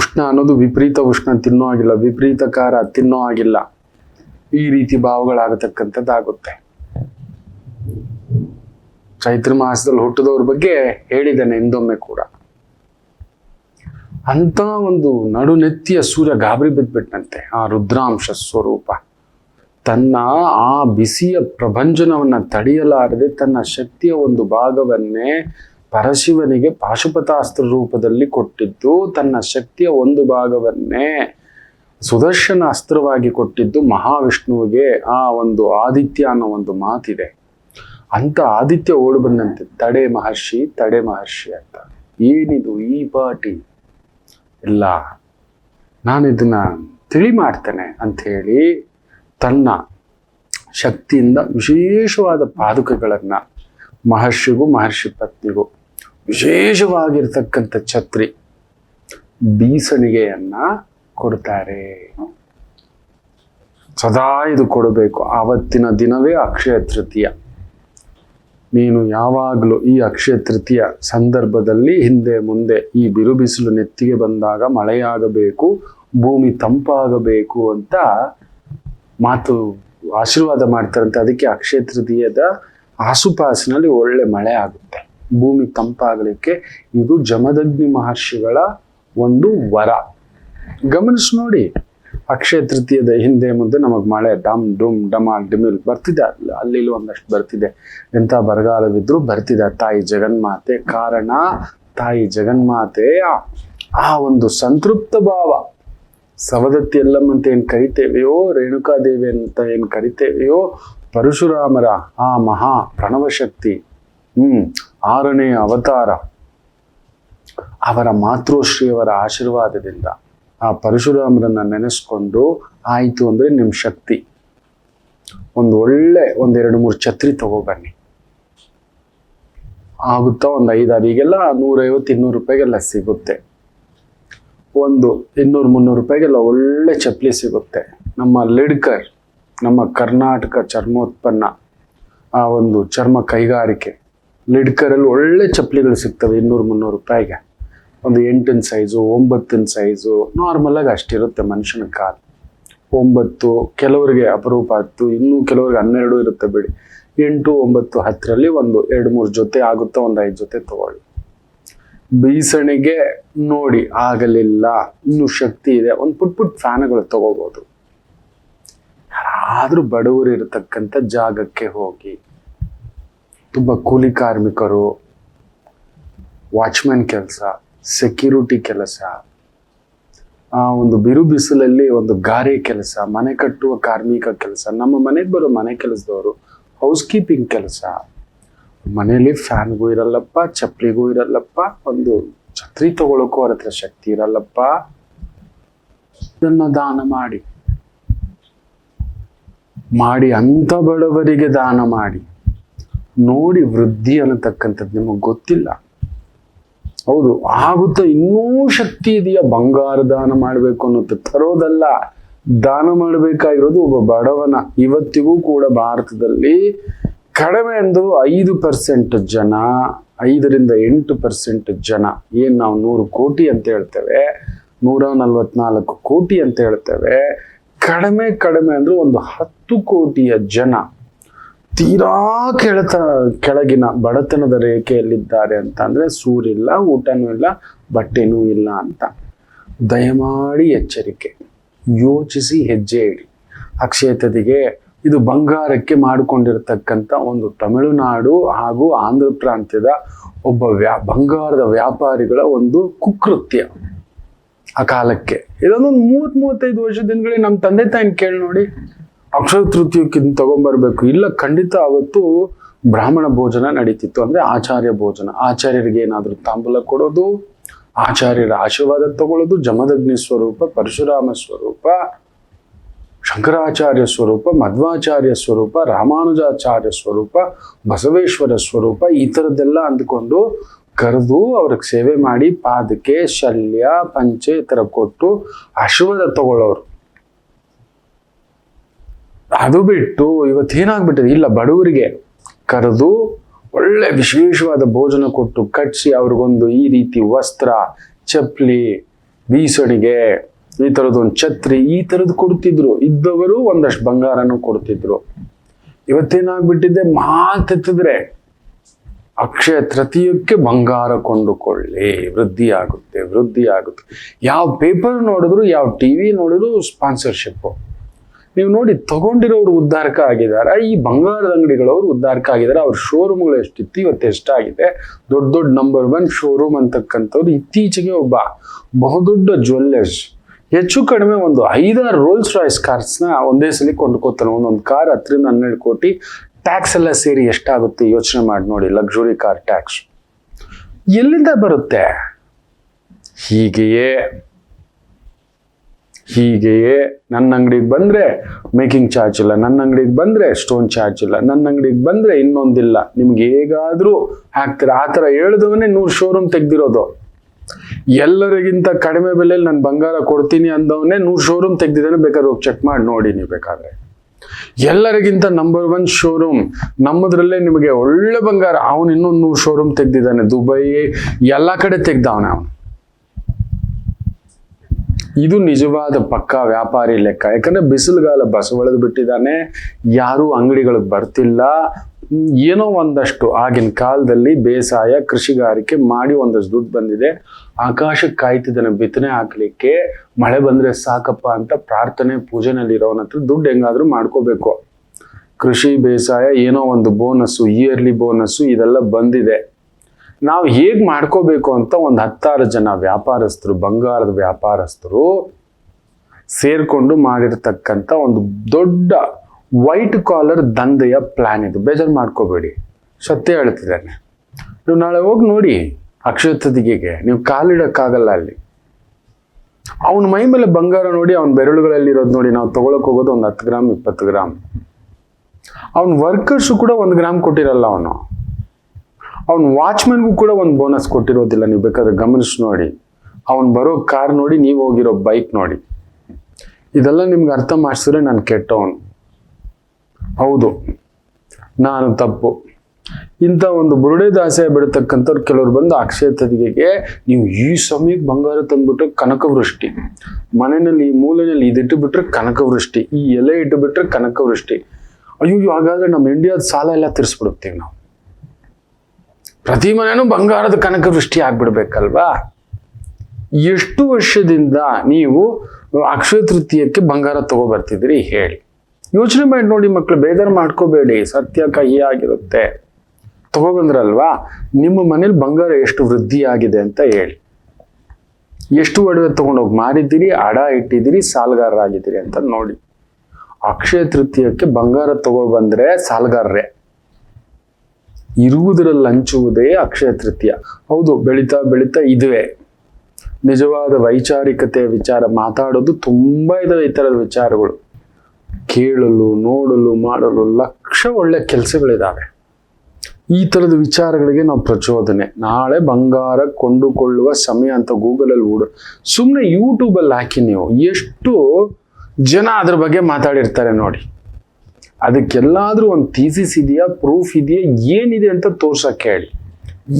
Speaker 1: ಉಷ್ಣ ಅನ್ನೋದು ವಿಪರೀತ ಉಷ್ಣ, ತಿನ್ನೋ ಆಗಿಲ್ಲ, ವಿಪರೀತ ಖಾರ, ತಿನ್ನೋ ಆಗಿಲ್ಲ. ಈ ರೀತಿ ಭಾವಗಳಾಗತಕ್ಕಂಥದ್ದಾಗುತ್ತೆ ಚೈತ್ರ ಮಾಸದಲ್ಲಿ ಹುಟ್ಟಿದವ್ರ ಬಗ್ಗೆ ಹೇಳಿದ್ದೇನೆ, ಹಿಂದೊಮ್ಮೆ ಕೂಡ. ಅಂತ ಒಂದು ನಡುನೆತ್ತಿಯ ಸೂರ್ಯ ಗಾಬರಿ ಬಿದ್ಬಿಟ್ನಂತೆ. ಆ ರುದ್ರಾಂಶ ಸ್ವರೂಪ. ತನ್ನ ಆ ಬಿಸಿಯ ಪ್ರಭಂಜನವನ್ನು ತಡೆಯಲಾರದೆ ತನ್ನ ಶಕ್ತಿಯ ಒಂದು ಭಾಗವನ್ನೇ ಪರಶಿವನಿಗೆ ಪಾಶುಪತಾಸ್ತ್ರ ರೂಪದಲ್ಲಿ ಕೊಟ್ಟಿದ್ದು, ತನ್ನ ಶಕ್ತಿಯ ಒಂದು ಭಾಗವನ್ನೇ ಸುದರ್ಶನ ಅಸ್ತ್ರವಾಗಿ ಕೊಟ್ಟಿದ್ದು ಮಹಾವಿಷ್ಣುವಿಗೆ ಆ ಒಂದು ಆದಿತ್ಯ ಅನ್ನೋ ಒಂದು ಮಾತಿದೆ. ಅಂತ ಆದಿತ್ಯ ಓಡಿ ಬಂದಂತೆ, ತಡೆ ಮಹರ್ಷಿ ತಡೆ ಮಹರ್ಷಿ ಅಂತ. ಏನಿದು ಈ ಪಾಟಿ ಇಲ್ಲ, ನಾನು ಇದನ್ನ ತಿಳಿ ಮಾಡ್ತೇನೆ ಅಂತ ಹೇಳಿ ತನ್ನ ಶಕ್ತಿಯಿಂದ ವಿಶೇಷವಾದ ಪಾದುಕೆಗಳನ್ನು ಮಹರ್ಷಿಗೂ, ಮಹರ್ಷಿ ಪತ್ನಿಗೂ ವಿಶೇಷವಾಗಿರ್ತಕ್ಕಂಥ ಛತ್ರಿ ಬೀಸಣಿಗೆಯನ್ನು ಕೊಡ್ತಾರೆ. ಸದಾ ಇದು ಕೊಡಬೇಕು. ಆವತ್ತಿನ ದಿನವೇ ಅಕ್ಷಯ ತೃತೀಯ. ನೀನು ಯಾವಾಗಲೂ ಈ ಅಕ್ಷಯ ತೃತೀಯ ಸಂದರ್ಭದಲ್ಲಿ ಹಿಂದೆ ಮುಂದೆ ಈ ಬಿರುಬಿಸಿಲು ನೆತ್ತಿಗೆ ಬಂದಾಗ ಮಳೆಯಾಗಬೇಕು, ಭೂಮಿ ತಂಪಾಗಬೇಕು ಅಂತ ಮಾತು ಆಶೀರ್ವಾದ ಮಾಡ್ತಾರಂತೆ. ಅದಕ್ಕೆ ಅಕ್ಷಯ ತೃತೀಯದ ಆಸುಪಾಸಿನಲ್ಲಿ ಒಳ್ಳೆ ಮಳೆ ಆಗುತ್ತೆ. ಭೂಮಿ ತಂಪಾಗಲಿಕ್ಕೆ ಇದು ಜಮದಗ್ನಿ ಮಹರ್ಷಿಗಳ ಒಂದು ವರ. ಗಮನಿಸಿ ನೋಡಿ ಅಕ್ಷಯ ತೃತೀಯದ ಹಿಂದೆ ಮುಂದೆ ನಮಗೆ ಮಳೆ ಡಮ್ ಡುಮ್ ಡಮಾಲ್ ಡಿಮಿಲ್ ಬರ್ತಿದೆ. ಅಲ್ಲಿ ಒಂದಷ್ಟು ಬರ್ತಿದೆ. ಎಂಥ ಬರಗಾಲವಿದ್ರೂ ಬರ್ತಿದೆ. ತಾಯಿ ಜಗನ್ಮಾತೆ ಕಾರಣ, ತಾಯಿ ಜಗನ್ಮಾತೆಯ ಆ ಒಂದು ಸಂತೃಪ್ತ ಭಾವ. ಸವದತ್ತಿ ಎಲ್ಲಮ್ಮಂತ ಏನು ಕರಿತೇವೆಯೋ, ರೇಣುಕಾದೇವಿ ಅಂತ ಏನು ಕರಿತೇವೆಯೋ, ಪರಶುರಾಮರ ಆ ಮಹಾ ಪ್ರಣವ ಶಕ್ತಿ ಹ್ಮ್, ಆರನೇ ಅವತಾರ. ಅವರ ಮಾತೃಶ್ರೀಯವರ ಆಶೀರ್ವಾದದಿಂದ. ಆ ಪರಶುರಾಮರನ್ನ ನೆನೆಸ್ಕೊಂಡು ಆಯಿತು ಅಂದ್ರೆ ನಿಮ್ಮ ಶಕ್ತಿ. ಒಂದು ಒಳ್ಳೆ ಒಂದೆರಡು ಮೂರು ಛತ್ರಿ ತಗೋಬನ್ನಿ ಆಗುತ್ತಾ ಒಂದು ಐದಾರು, ಈಗೆಲ್ಲ ನೂರೈವತ್ತು, ಇನ್ನೂರು ರೂಪಾಯಿಗೆಲ್ಲ ಸಿಗುತ್ತೆ. ಒಂದು ಇನ್ನೂರು, ಮುನ್ನೂರು ರೂಪಾಯಿಗೆಲ್ಲ ಒಳ್ಳೆ ಚಪ್ಪಲಿ ಸಿಗುತ್ತೆ. ನಮ್ಮ ಲಿಡ್ಕರ್, ನಮ್ಮ ಕರ್ನಾಟಕ ಚರ್ಮೋತ್ಪನ್ನ, ಆ ಒಂದು ಚರ್ಮ ಕೈಗಾರಿಕೆ, ಲಿಡ್ಕರಲ್ಲಿ ಒಳ್ಳೆ ಚಪ್ಪಲಿಗಳು ಸಿಗ್ತವೆ ಇನ್ನೂರು, ಮುನ್ನೂರು ರೂಪಾಯಿಗೆ. ಒಂದು ಎಂಟಿನ ಸೈಜು ಒಂಬತ್ತಿನ ಸೈಜು ನಾರ್ಮಲಾಗಿ ಅಷ್ಟಿರುತ್ತೆ ಮನುಷ್ಯನ ಕಾಲು. ಒಂಬತ್ತು, ಕೆಲವರಿಗೆ ಅಪರೂಪ ಹತ್ತು, ಇನ್ನೂ ಕೆಲವರಿಗೆ ಹನ್ನೆರಡು ಇರುತ್ತೆ ಬಿಡಿ. ಎಂಟು, ಒಂಬತ್ತು, ಹತ್ತರಲ್ಲಿ ಒಂದು, ಎರಡು, ಮೂರು ಜೊತೆ ಆಗುತ್ತೋ ಒಂದು ಐದು ಜೊತೆ ತಗೊಳ್ಳಿ. ಬೀಸಣಿಗೆ ನೋಡಿ ಆಗಲಿಲ್ಲ, ಇನ್ನು ಶಕ್ತಿ ಇದೆ, ಒಂದು ಪುಟ್ ಪುಟ್ ಫ್ಯಾನ್ಗಳು ತಗೋಬೋದು. ಯಾರಾದರೂ ಬಡವರು ಇರತಕ್ಕಂಥ ಜಾಗಕ್ಕೆ ಹೋಗಿ, ತುಂಬ ಕೂಲಿ ಕಾರ್ಮಿಕರು, ವಾಚ್ಮ್ಯಾನ್ ಕೆಲಸ ಸೆಕ್ಯೂರಿಟಿ ಕೆಲಸ. ಆ ಒಂದು ಬಿರು ಬಿಸಿಲಲ್ಲಿ ಒಂದು ಗಾರೆ ಕೆಲಸ, ಮನೆ ಕಟ್ಟುವ ಕಾರ್ಮಿಕ ಕೆಲಸ, ನಮ್ಮ ಮನೆಗೆ ಬರೋ ಮನೆ ಕೆಲಸದವರು ಹೌಸ್ ಕೀಪಿಂಗ್ ಕೆಲಸ. ಮನೆಯಲ್ಲಿ ಫ್ಯಾನ್ಗೂ ಇರಲ್ಲಪ್ಪ, ಚಪ್ಪಲಿಗೂ ಇರಲ್ಲಪ್ಪ, ಒಂದು ಛತ್ರಿ ತಗೊಳಕ್ಕೂ ಅವ್ರ ಹತ್ರ ಶಕ್ತಿ ಇರಲ್ಲಪ್ಪ. ಇದನ್ನ ದಾನ ಮಾಡಿ. ಮಾಡಿ ಅಂತ ಬಡವರಿಗೆ ದಾನ ಮಾಡಿ. ನೋಡಿ ವೃದ್ಧಿ ಅನ್ನತಕ್ಕಂಥದ್ದು ನಿಮಗೆ ಗೊತ್ತಿಲ್ಲ. ಹೌದು. ಆಗುತ್ತಾ ಇನ್ನೂ ಶಕ್ತಿ ಇದೆಯಾ? ಬಂಗಾರ ದಾನ ಮಾಡಬೇಕು ಅನ್ನೋದು ತರೋದಲ್ಲ, ದಾನ ಮಾಡಬೇಕಾಗಿರೋದು ಒಬ್ಬ ಬಡವನ. ಇವತ್ತಿಗೂ ಕೂಡ ಭಾರತದಲ್ಲಿ ಕಡಿಮೆ ಅಂದ್ರು ಐದು ಪರ್ಸೆಂಟ್ ಜನ, ಐದರಿಂದ ಎಂಟು ಪರ್ಸೆಂಟ್ ಜನ, ಏನು ನಾವು ನೂರು ಕೋಟಿ ಅಂತ ಹೇಳ್ತೇವೆ, ನೂರ ನಲ್ವತ್ನಾಲ್ಕು ಕೋಟಿ ಅಂತ ಹೇಳ್ತೇವೆ, ಕಡಿಮೆ ಕಡಿಮೆ ಅಂದರೆ ಒಂದು ಹತ್ತು ಕೋಟಿಯ ಜನ. ತೀರಾ ಕೆಳತ, ಕೆಳಗಿನ ಬಡತನದ ರೇಖೆಯಲ್ಲಿದ್ದಾರೆ ಅಂತ ಅಂದ್ರೆ ಸೂರಿಲ್ಲ, ಊಟನೂ ಇಲ್ಲ, ಬಟ್ಟೆನೂ ಇಲ್ಲ ಅಂತ. ದಯಮಾಡಿ ಎಚ್ಚರಿಕೆ. ಯೋಚಿಸಿ ಹೆಜ್ಜೆ ಇಡಿ. ಅಕ್ಷಯ ಇದು ಬಂಗಾರಕ್ಕೆ ಮಾಡಿಕೊಂಡಿರತಕ್ಕಂಥ ಒಂದು ತಮಿಳುನಾಡು ಹಾಗೂ ಆಂಧ್ರ ಪ್ರಾಂತ್ಯದ ಒಬ್ಬ ವ್ಯಾ, ಬಂಗಾರದ ವ್ಯಾಪಾರಿಗಳ ಒಂದು ಕುಕೃತ್ಯ. ಆ ಕಾಲಕ್ಕೆ ಇದೊಂದು ಮೂವತ್ ಮೂವತ್ತೈದು ವರ್ಷದ ದಿನಗಳಿಗೆ ನಮ್ಮ ತಂದೆ ತಾಯಿನ ಕೇಳಿ ನೋಡಿ. ಅಕ್ಷಯ ತೃತೀಯಕ್ಕೆ ತಗೊಂಡ್ಬರ್ಬೇಕು ಇಲ್ಲ, ಖಂಡಿತ ಅವತ್ತು ಬ್ರಾಹ್ಮಣ ಭೋಜನ ನಡೀತಿತ್ತು. ಅಂದ್ರೆ ಆಚಾರ್ಯ ಭೋಜನ. ಆಚಾರ್ಯರಿಗೆ ಏನಾದರೂ ತಾಂಬೂಲ ಕೊಡೋದು, ಆಚಾರ್ಯರ ಆಶೀರ್ವಾದ ತಗೊಳ್ಳೋದು, ಜಮದಗ್ನಿ ಸ್ವರೂಪ, ಪರಶುರಾಮ ಸ್ವರೂಪ, ಶಂಕರಾಚಾರ್ಯ ಸ್ವರೂಪ, ಮಧ್ವಾಚಾರ್ಯ ಸ್ವರೂಪ, ರಾಮಾನುಜಾಚಾರ್ಯ ಸ್ವರೂಪ, ಬಸವೇಶ್ವರ ಸ್ವರೂಪ, ಈ ಥರದ್ದೆಲ್ಲ ಅಂದ್ಕೊಂಡು ಕರೆದು ಅವ್ರಿಗೆ ಸೇವೆ ಮಾಡಿ ಪಾದಕೆ ಶಲ್ಯ ಪಂಚೆ ಈ ಥರ ಕೊಟ್ಟು ಆಶೀರ್ವಾದ ತಗೊಳ್ಳೋರು. ಅದು ಬಿಟ್ಟು ಇವತ್ತೇನಾಗ್ಬಿಟ್ಟಿದೆ ಇಲ್ಲ, ಬಡವರಿಗೆ ಕರೆದು ಒಳ್ಳೆ ವಿಶೇಷವಾದ ಭೋಜನ ಕೊಟ್ಟು ಕಟ್ಸಿ ಅವ್ರಿಗೊಂದು ಈ ರೀತಿ ವಸ್ತ್ರ, ಚಪ್ಪಲಿ, ಬೀಸಣಿಗೆ, ಈ ಥರದೊಂದು ಛತ್ರಿ, ಈ ಥರದ್ದು ಕೊಡ್ತಿದ್ರು. ಇದ್ದವರು ಒಂದಷ್ಟು ಬಂಗಾರನು ಕೊಡ್ತಿದ್ರು. ಇವತ್ತೇನಾಗ್ಬಿಟ್ಟಿದೆ? ಮಾತೆತ್ತಿದ್ರೆ ಅಕ್ಷಯ ತೃತೀಯಕ್ಕೆ ಬಂಗಾರ ಕೊಂಡುಕೊಳ್ಳಿ. ವೃದ್ಧಿ ಆಗುತ್ತೆ ವೃದ್ಧಿ ಆಗುತ್ತೆ ಯಾವ ಪೇಪರ್ ನೋಡಿದ್ರು, ಯಾವ ಟಿವಿ ನೋಡಿದ್ರು ಸ್ಪಾನ್ಸರ್ಶಿಪ್ ನೀವು ನೋಡಿ ತಗೊಂಡಿರೋರು ಉದ್ಧಾರಕ ಆಗಿದ್ದಾರೆ. ಈ ಬಂಗಾರದ ಅಂಗಡಿಗಳವರು ಉದ್ಧಾರಕ ಆಗಿದ್ದಾರೆ. ಅವ್ರ ಶೋರೂಮ್ಗಳು ಎಷ್ಟಿತ್ತು ಇವತ್ತು ಎಷ್ಟಾಗಿದೆ. ದೊಡ್ಡ ದೊಡ್ಡ ನಂಬರ್ ಒನ್ ಶೋರೂಮ್ ಅಂತಕ್ಕಂಥವ್ರು ಇತ್ತೀಚೆಗೆ ಒಬ್ಬ ಬಹುದೊಡ್ಡ ಜ್ಯುವೆಲ್ಲರ್ಸ್ ಹೆಚ್ಚು ಕಡಿಮೆ ಒಂದು ಐದಾರು ರೋಲ್ಸ್ ರಾಯ್ಸ್ ಕಾರ್ಸ್ನ ಒಂದೇ ಸಲ ಕೊಂಡ್ಕೋತಾನೆ. ಒಂದೊಂದು ಕಾರ್ ಹತ್ತರಿಂದ ಹನ್ನೆರಡು ಕೋಟಿ ಟ್ಯಾಕ್ಸ್ ಎಲ್ಲ ಸೇರಿ ಎಷ್ಟಾಗುತ್ತೆ ಯೋಚನೆ ಮಾಡಿ ನೋಡಿ ಲಕ್ಸುರಿ ಕಾರ್ ಟ್ಯಾಕ್ಸ್ ಎಲ್ಲಿಂದ ಬರುತ್ತೆ? ಹೀಗೆಯೇ ಹೀಗೆಯೇ ನನ್ನ ಅಂಗಡಿಗೆ ಬಂದರೆ ಮೇಕಿಂಗ್ ಚಾರ್ಜ್ ಇಲ್ಲ, ನನ್ನ ಅಂಗಡಿಗೆ ಬಂದರೆ ಸ್ಟೋನ್ ಚಾರ್ಜ್ ಇಲ್ಲ, ನನ್ನ ಅಂಗಡಿಗೆ ಬಂದರೆ ಇನ್ನೊಂದಿಲ್ಲ. ನಿಮ್ಗೆ ಹೇಗಾದರೂ ಹಾಕ್ತೀರ? ಆ ಥರ ಹೇಳಿದವನೇ ನೂರು ಶೋರೂಮ್ ತೆಗ್ದಿರೋದು. ಎಲ್ಲರಿಗಿಂತ ಕಡಿಮೆ ಬೆಲೆಯಲ್ಲಿ ನಾನು ಬಂಗಾರ ಕೊಡ್ತೀನಿ ಅಂದವನೇ ನೂರು ಶೋರೂಮ್ ತೆಗ್ದಿದ್ದಾನೆ, ಬೇಕಾದ್ರೆ ಹೋಗಿ ಚೆಕ್ ಮಾಡಿ ನೋಡಿ ನೀವು ಬೇಕಾದ್ರೆ. ಎಲ್ಲರಿಗಿಂತ ನಂಬರ್ ಒನ್ ಶೋರೂಮ್ ನಮ್ಮದ್ರಲ್ಲೇ ನಿಮಗೆ ಒಳ್ಳೆ ಬಂಗಾರ. ಅವನು ಇನ್ನೊಂದು ನೂರು ಶೋರೂಮ್ ತೆಗ್ದಿದ್ದಾನೆ ದುಬೈ ಎಲ್ಲ ಕಡೆ ತೆಗ್ದವನೇ ಅವನು. ಇದು ನಿಜವಾದ ಪಕ್ಕಾ ವ್ಯಾಪಾರಿ ಲೆಕ್ಕ. ಯಾಕಂದ್ರೆ ಬಿಸಿಲುಗಾಲ ಬಸವಳೆದು ಬಿಟ್ಟಿದ್ದಾನೆ, ಯಾರೂ ಅಂಗಡಿಗಳಿಗೆ ಬರ್ತಿಲ್ಲ. ಏನೋ ಒಂದಷ್ಟು ಆಗಿನ ಕಾಲದಲ್ಲಿ ಬೇಸಾಯ, ಕೃಷಿಗಾರಿಕೆ ಮಾಡಿ ಒಂದಷ್ಟು ದುಡ್ಡು ಬಂದಿದೆ. ಆಕಾಶಕ್ಕೆ ಕಾಯ್ತಿದ್ದಾನೆ, ಬಿತ್ತನೆ ಹಾಕ್ಲಿಕ್ಕೆ ಮಳೆ ಬಂದ್ರೆ ಸಾಕಪ್ಪ ಅಂತ ಪ್ರಾರ್ಥನೆ, ಪೂಜೆನಲ್ಲಿ ಹತ್ರ ದುಡ್ಡು ಹೆಂಗಾದ್ರೂ ಮಾಡ್ಕೋಬೇಕು. ಕೃಷಿ, ಬೇಸಾಯ, ಏನೋ ಒಂದು ಬೋನಸ್ಸು ಇಯರ್ಲಿ ಬೋನಸ್ಸು ಇದೆಲ್ಲ ಬಂದಿದೆ. ನಾವು ಹೇಗೆ ಮಾಡ್ಕೋಬೇಕು ಅಂತ ಒಂದು ಹತ್ತಾರು ಜನ ವ್ಯಾಪಾರಸ್ಥರು, ಬಂಗಾರದ ವ್ಯಾಪಾರಸ್ಥರು ಸೇರ್ಕೊಂಡು ಮಾಡಿರ್ತಕ್ಕಂಥ ಒಂದು ದೊಡ್ಡ ವೈಟ್ ಕಾಲರ್ ದಂಧೆಯ ಪ್ಲಾನ್ ಇದು. ಬೇಜಾರು ಮಾಡ್ಕೋಬೇಡಿ. ಸತ್ಯ ಹೇಳ್ತಿದ್ದಾನೆ. ನೀವು ನಾಳೆ ಹೋಗಿ ನೋಡಿ ಅಕ್ಷಯ ತದಿಗೆಗೆ ನೀವು ಕಾಲಿಡಕ್ಕಾಗಲ್ಲ ಅಲ್ಲಿ. ಅವನ ಮೈ ಮೇಲೆ ಬಂಗಾರ ನೋಡಿ, ಅವನ ಬೆರಳುಗಳಲ್ಲಿ ಇರೋದು ನೋಡಿ ನಾವು ತಗೊಳಕ್ ಹೋಗೋದು ಒಂದು ಹತ್ತು ಗ್ರಾಮ್, ಇಪ್ಪತ್ತು ಗ್ರಾಮ್. ಅವನ ವರ್ಕರ್ಸು ಕೂಡ ಒಂದು ಗ್ರಾಮ್ ಕೊಟ್ಟಿರಲ್ಲ ಅವನು. ಅವನ ವಾಚ್ಮನ್ಗೂ ಕೂಡ ಒಂದು ಬೋನಸ್ ಕೊಟ್ಟಿರೋದಿಲ್ಲ, ನೀವು ಬೇಕಾದ್ರೆ ಗಮನಿಸಿ ನೋಡಿ. ಅವನು ಬರೋ ಕಾರ್ ನೋಡಿ, ನೀವು ಹೋಗಿರೋ ಬೈಕ್ ನೋಡಿ. ಇದೆಲ್ಲ ನಿಮ್ಗೆ ಅರ್ಥ ಮಾಡಿಸಿದ್ರೆ ನಾನು ಕೆಟ್ಟವನು. ಹೌದು, ನಾನು ತಪ್ಪು. ಇಂಥ ಒಂದು ಬುರುಡೆ ದಾಸೆ ಬಿಡತಕ್ಕಂಥವ್ರು ಕೆಲವರು ಬಂದು ಅಕ್ಷಯ ತದಿಗೆಗೆ ನೀವು ಈ ಸಮಯಕ್ಕೆ ಬಂಗಾರ ತಂದ್ಬಿಟ್ರೆ ಕನಕವೃಷ್ಟಿ. ಮನೆಯಲ್ಲಿ ಈ ಮೂಲೆಯಲ್ಲಿ ಇದಿಟ್ಟು ಬಿಟ್ರೆ ಕನಕವೃಷ್ಟಿ, ಈ ಎಲೆ ಇಟ್ಟು ಬಿಟ್ರೆ ಕನಕವೃಷ್ಟಿ. ಅಯ್ಯೋ, ಹಾಗಾದ್ರೆ ನಮ್ಮ ಇಂಡಿಯಾದ ಸಾಲ ಎಲ್ಲ ತೀರಿಸ್ಬಿಡುತ್ತೀವಿ ನಾವು. ಪ್ರತಿ ಮನೆಯೂ ಬಂಗಾರದ ಕನಕವೃಷ್ಟಿ ಆಗ್ಬಿಡ್ಬೇಕಲ್ವಾ? ಎಷ್ಟು ವರ್ಷದಿಂದ ನೀವು ಅಕ್ಷಯ ತೃತೀಯಕ್ಕೆ ಬಂಗಾರ ತಗೋಬರ್ತಿದ್ರಿ ಹೇಳಿ. ಯೋಚನೆ ಮಾಡಿ ನೋಡಿ ಮಕ್ಕಳು ಬೇಜಾರ ಮಾಡ್ಕೋಬೇಡಿ. ಸತ್ಯ ಕಹಿ ಆಗಿರುತ್ತೆ. ತಗೊಬಂದ್ರಲ್ವಾ? ನಿಮ್ಮ ಮನೇಲಿ ಬಂಗಾರ ಎಷ್ಟು ವೃದ್ಧಿ ಆಗಿದೆ ಅಂತ ಹೇಳಿ. ಎಷ್ಟು ಒಡವೆ ತಗೊಂಡೋಗಿ ಮಾರಿದ್ದೀರಿ, ಅಡ ಇಟ್ಟಿದ್ದೀರಿ, ಸಾಲಗಾರರಾಗಿದ್ದೀರಿ ಅಂತ ನೋಡಿ. ಅಕ್ಷಯ ತೃತೀಯಕ್ಕೆ ಬಂಗಾರ ತಗೊಬಂದ್ರೆ ಸಾಲಗಾರರೇ. ಇರುವುದರಲ್ಲಿ ಹಂಚುವುದೇ ಅಕ್ಷಯ ತೃತೀಯ. ಹೌದು, ಬೆಳೀತಾ ಬೆಳೀತಾ ಇದುವೆ. ನಿಜವಾದ ವೈಚಾರಿಕತೆಯ ವಿಚಾರ ಮಾತಾಡೋದು ತುಂಬಾ ಇದಾವೆ ಈ ಥರದ ವಿಚಾರಗಳು. ಕೇಳಲು, ನೋಡಲು, ಮಾಡಲು ಲಕ್ಷ ಒಳ್ಳೆ ಕೆಲಸಗಳಿದ್ದಾವೆ ಈ ಥರದ ವಿಚಾರಗಳಿಗೆ ನಾವು ಪ್ರಚೋದನೆ. ನಾಳೆ ಬಂಗಾರ ಕೊಂಡುಕೊಳ್ಳುವ ಸಮಯ ಅಂತ ಗೂಗಲಲ್ಲಿ ಹುಡು ಸುಮ್ಮನೆ ಯೂಟ್ಯೂಬಲ್ಲಿ ಹಾಕಿ ನೀವು. ಎಷ್ಟು ಜನ ಅದ್ರ ಬಗ್ಗೆ ಮಾತಾಡಿರ್ತಾರೆ ನೋಡಿ. ಅದಕ್ಕೆಲ್ಲಾದ್ರೂ ಒಂದು ಥೀಸಿಸ್ ಇದೆಯಾ? ಪ್ರೂಫ್ ಇದೆಯಾ? ಏನಿದೆ ಅಂತ ತೋರ್ಸಕ್ಕೆ ಹೇಳಿ.